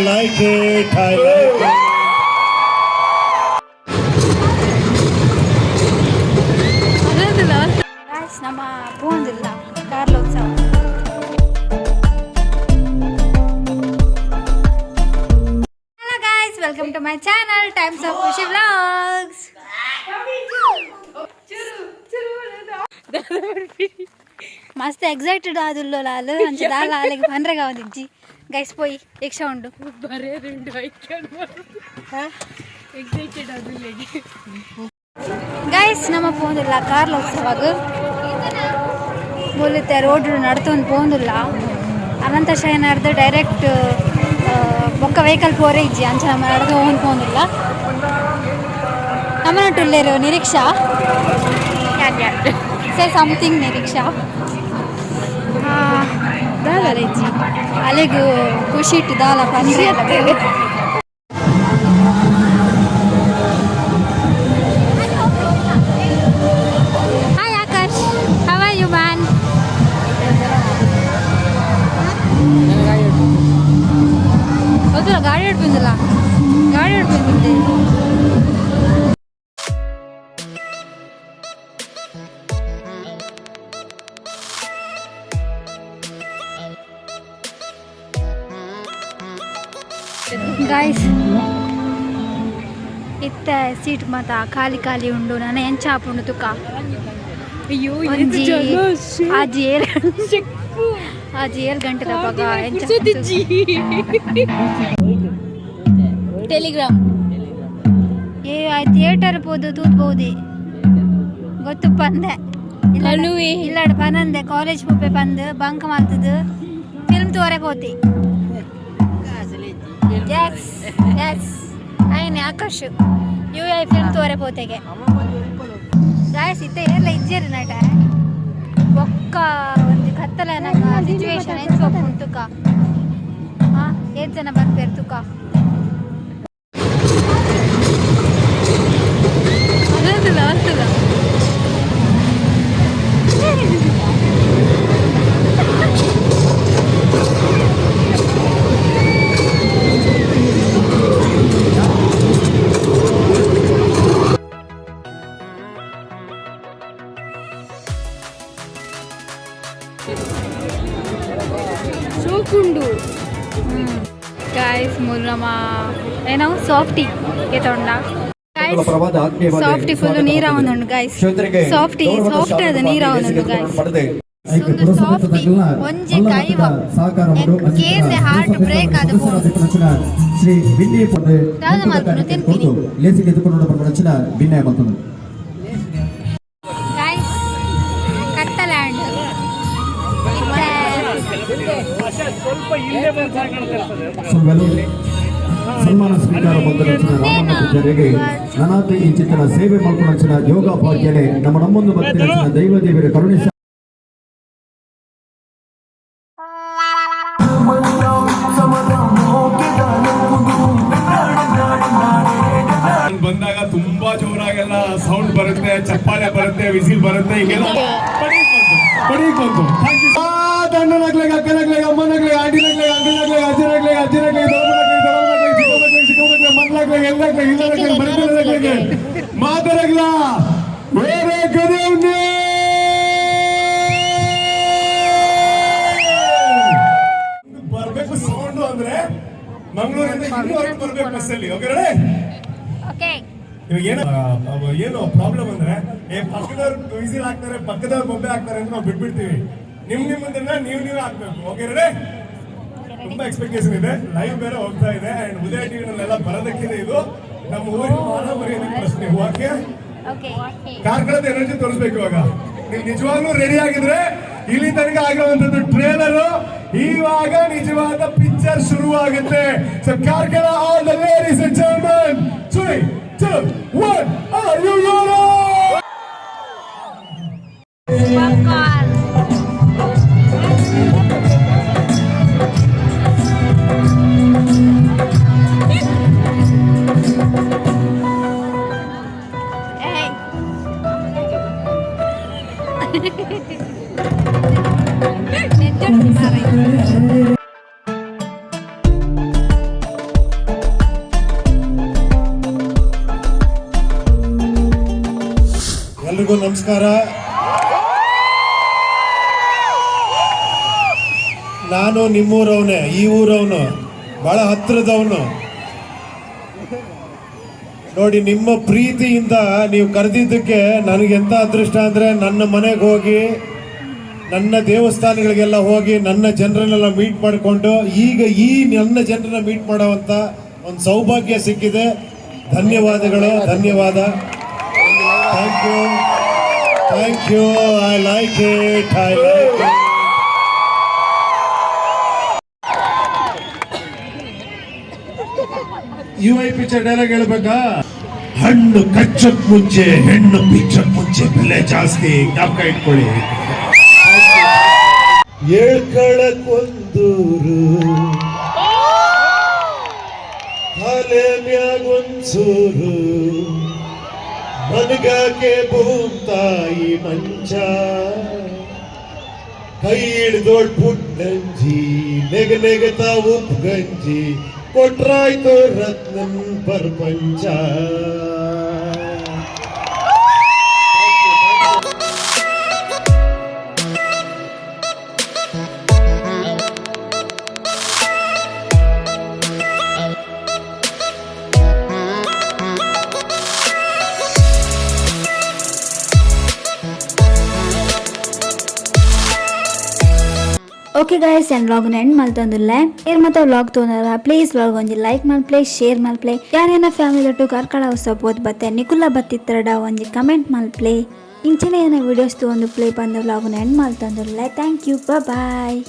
like it. I like it. Guys ನಮ್ಮ ಪೋಂದಿಲ್ಲ ಕಾರ್ಲೋತ್ಸವ hello guys welcome to my channel Times of Khushi Vlogs మస్తు excited ఆదుల్లో Lalu అంత దాగా అలాగే పండ్రగా ఉంది guys పోయి ఎక్స్ట్రా ఉండు ಬರೇ రెండు ಐಕ್ಯನ್ ಎಕ್ಸೈಟೆಡ್ ಅದು ಗೈಸ್ ನಮ್ಮ ಪೋಂದಿಲ್ಲ ಕಾರ್ಲು ಹೋಗ್ಸವಾಗ ಮೂಲತೆ ರೋಡ್ ನಡ್ತೊಂದು ಪೋಂದಿಲ್ಲ ಅನಂತ ಶಯನರ್ದು ಡೈರೆಕ್ಟ್ ಬೊಕ್ಕ ವೆಹಿಕಲ್ ಪೋರೆ ಇಜ್ಜಿ ಅಂಚ ನಮ್ಮ ನಡ್ದು ಹೋಗಿ ಪೋಂದಿಲ್ಲ ನಮ್ಮನಟ್ಟುಲ್ಲೇರು ನಿರೀಕ್ಷಾ ಸೇ ಸಮಥಿಂಗ್ ನಿರೀಕ್ಷಾ ದಾಲಜ್ಜಿ ಅಲೆಗೂ ಖುಷಿ ಇಟ್ಟು ದಾಲ ಪಂದ್ರಿ ಇತ್ತ ಸೀಟ್ ಮಾತ ಖಾಲಿ ಖಾಲಿ ಉಂಡು ನಾನು ಎಂಚ ಹಾಪುಂಡು ತುಕ? ಅಯ್ಯೋ ಒಂಜಿ ಆಜಿ ಏರ್ ಆಜಿ ಏರ್ ಗಂಟೆ ತಪ್ಪಾಗ ಎಂಚ ಟೆಲಿಗ್ರಾಮ್. ಏ ಆ ಥಿಯೇಟರ್ ಪೋದು ತೂತ್ಬೋದಿ. ಗೊತ್ತು ಪಂದೆ. ಇಲ್ಲಾಡು ಪನಂದೆ ಕಾಲೇಜ್ ಪುಪ್ಪೆ ಬಂದು ಬಂಕ್ ಮಾಡ್ತದು ಫಿಲ್ಮ್ ತೋರೆ ಪೋತಿ. ಎಸ್ ಎಸ್ ಐನೆ ಆಕಾಶ್. ಯು ಐ ಫಿಲ್ಮ್ ತೋರೆ ಪೋತೆಗೆ. ಗಾಯಸ್ ಇತ್ತೆ ಎಲ್ಲ ಇಜ್ಜೇರಿ ನಟ. ಒಕ್ಕ ಒಂದು ಕತ್ತಲ ಸಿಚುವೇಶನ್ ಹೆಂಚು ಕುಂತುಕ ಹಾ ಏನು ಜನ ಬರ್ಪೇರು ತುಕ. ಸೋಕುಂಡು. ಗಾಯ್ಸ್ ಮೂಲ ನಮ್ಮ ಏನೋ ಸಾಫ್ಟಿ ಗಾಯ್ಸ್ ಸಾಫ್ಟಿ ಫುಲ್ ನೀರ ಒಂದುಂಡು ಗಾಯ್ಸ್ ಸಾಫ್ಟಿ ಸಾಫ್ಟ್ ಅದ ನೀರ ಒಂದುಂಡು ಗಾಯ್ಸ್ ಸಾಫ್ಟಿ ಒಂಜಿ ಕೈವ. ಕೇಸೆ ಹಾರ್ಟ್ ಬ್ರೇಕ್ ಅದು ಶ್ರೀ ಬಿನ್ನಿ ಪೊಂದು ಯಾವ್ದು ಮಾಡ್ಕೊಂಡು ತಿನ್ಪಿನಿ ಲೇಸಿಗೆ ಎದುಕೊಂಡು ಪಡಚಿನ ಬಿನ್ನೆ ಮತ್ತೊಂದು ಸುಲ್ವೆಲು ಸನ್ಮಾನ ಸ್ವೀಕಾರ ಬಂದಿರುವ ರಾಮಣ್ಣ ಪೂಜಾರಿಗೆ ನನಾತಿ ಈ ಚಿತ್ರ ಸೇವೆ ಮಾಡ್ಕೊಂಡಚಿನ ಯೋಗ ಭಾಗ್ಯನೆ ನಮ್ಮ ನಮ್ಮೊಂದು ಭಕ್ತಿನ ದೈವ ದೇವರ ಕರುಣೆ ಬಂದಾಗ ತುಂಬಾ ಜೋರಾಗೆಲ್ಲ ಸೌಂಡ್ ಬರುತ್ತೆ ಚಪ್ಪಾಳೆ ಬರುತ್ತೆ ವಿಸಿಲ್ ಬರುತ್ತೆ ಹಿಂಗೆಲ್ಲ ಮಾತರಗ್ಲ ಬೇರೆ ಕರೆಯವ್ನೆ ಬರ್ಬೇಕು ಸೌಂಡು ಅಂದ್ರೆ ಮಂಗಳೂರಿಂದ ಇನ್ನೂವರೆಗೆ ಬರ್ಬೇಕು ಬಸ್ಸಲ್ಲಿ. ಓಕೆ ಏನೋ ಇವಾಗ ಏನು ಏನು ಪ್ರಾಬ್ಲಮ್ ಅಂದ್ರೆ ಏ ಪಕ್ಕದವ್ರು ವಿಸಿಲ್ ಹಾಕ್ತಾರೆ ಪಕ್ಕದವ್ರು ಬೊಬ್ಬೆ ಹಾಕ್ತಾರೆ ಅಂತ ನಾವು ಬಿಟ್ಬಿಡ್ತೀವಿ. ನಿಮ್ ನಿಮ್ಮದನ್ನ ನೀವು ನೀವೇ ಹಾಕ್ಬೇಕು. ಓಕೆ ರೇ ತುಂಬಾ ಎಕ್ಸ್ಪೆಕ್ಟೇಷನ್ ಇದೆ. ಲೈವ್ ಬೇರೆ ಹೋಗ್ತಾ ಇದೆ. ಅಂಡ್ ಉದಯ ಟಿವಿನಲ್ಲೆಲ್ಲ ಬರೋದಕ್ಕಿದೆ ಇದು. ನಮ್ಮ ಊರಿನ ಮಾನ ಮರ್ಯಾದೆ ಪ್ರಶ್ನೆ. ಓಕೆ ಕಾರ್ಕಳದ ಎನರ್ಜಿ ತೋರಿಸ್ಬೇಕು ಇವಾಗ. ನೀವು ನಿಜವಾಗ್ಲೂ ರೆಡಿ ಆಗಿದ್ರೆ ಇಲ್ಲಿ ತನಕ ಆಗಿರುವಂತದ್ದು ಟ್ರೇಲರ್ ಇವಾಗ ನಿಜವಾದ ಪಿಕ್ಚರ್ ಶುರುವಾಗುತ್ತೆ. So Karkala all the ladies and gentleman three two one are you popcorn ಎಲ್ರಿಗೂ ನಮಸ್ಕಾರ. ನಾನು ನಿಮ್ಮೂರವನೇ ಈ ಊರವನು ಬಹಳ ಹತ್ತಿರದವನು. ನೋಡಿ, ನಿಮ್ಮ ಪ್ರೀತಿಯಿಂದ ನೀವು ಕರೆದಿದ್ದಕ್ಕೆ ನನಗೆ ಎಂಥ ಅದೃಷ್ಟ ಅಂದರೆ ನನ್ನ ಮನೆಗೆ ಹೋಗಿ, ನನ್ನ ದೇವಸ್ಥಾನಗಳಿಗೆಲ್ಲ ಹೋಗಿ ನನ್ನ ಜನರನ್ನೆಲ್ಲ ಮೀಟ್ ಮಾಡಿಕೊಂಡು, ಈಗ ಈ ನನ್ನ ಜನರನ್ನ ಮೀಟ್ ಮಾಡೋವಂಥ ಒಂದು ಸೌಭಾಗ್ಯ ಸಿಕ್ಕಿದೆ. ಧನ್ಯವಾದಗಳು, ಧನ್ಯವಾದ. Thank you thank you I like it I like you I picture dialogue ಹೇಳ್ಬೇಕಾ? ಹಣ್ಣು ಕಚ್ಚಕ್ ಮುಂಚೆ, ಹೆಣ್ಣು ಬಿಚ್ಚಕ್ ಮುಂಚೆ ಬೆಲೆ ಜಾಸ್ತಿ. ಜ್ಞಾಪಕ ಇಟ್ಕೊಳ್ಳಿ. ಏಳ್ಕಳಕ್ಕೊಂದೂರು ತಲೆ ಮ್ಯಾಗೊಂಚೂರು ಮನಗಕ್ಕೆ ಭೂತಾಯಿ ಮಂಚ. ಕೈ ಹಿಡ್ದೋಳ್ ಪುಟ್ಟಂಜಿ, ನೆಗ ನೆಗತಾ ಉಪ್ಪು ಗಂಜಿ ಕೊಟ್ರಾಯ್ತು ರತ್ನನ್ ಪ್ರಪಂಚ. ಓಕೆ ಗಾಯ್ಸ್ ಆ್ಯಂಡ್ ವ್ಲಾಗ್ನ ಎಂಡ್ ಮಲ್ತೊಂದಿಲ್ಲ ಏರ್ ಮತ್ತೆ ವ್ಲಾಗ್ ತೊಂದಲ್ಲ ಪ್ಲೀಸ್ ವ್ಲಾಗ್ ಒಂಜಿ ಲೈಕ್ ಮಲ್ಪ್ಲೆ ಶೇರ್ ಮಲ್ಪ್ಲೆ ಯಾರೇನ ಫ್ಯಾಮಿಲಿ ಒಟ್ಟು ಕಾರ್ಕಳ ಸಪೋರ್ಟ್ ಬತ್ತೆ ನಿಕುಲ ಬತ್ತಿತ್ತರಡ ಒಂಜಿ ಕಮೆಂಟ್ ಪ್ಲೇ ಇಂಚಿನ ಏನ ವಿಡಿಯೋಸ್ ತೊಗೊಂಡು ಪ್ಲೇ ಬಂದ ವ್ಲಾಗ್ನ ಎಂಡ್ ಮಲ್ತೊಂದಿಲ್ಲ ಥ್ಯಾಂಕ್ ಯು ಬಾಯ್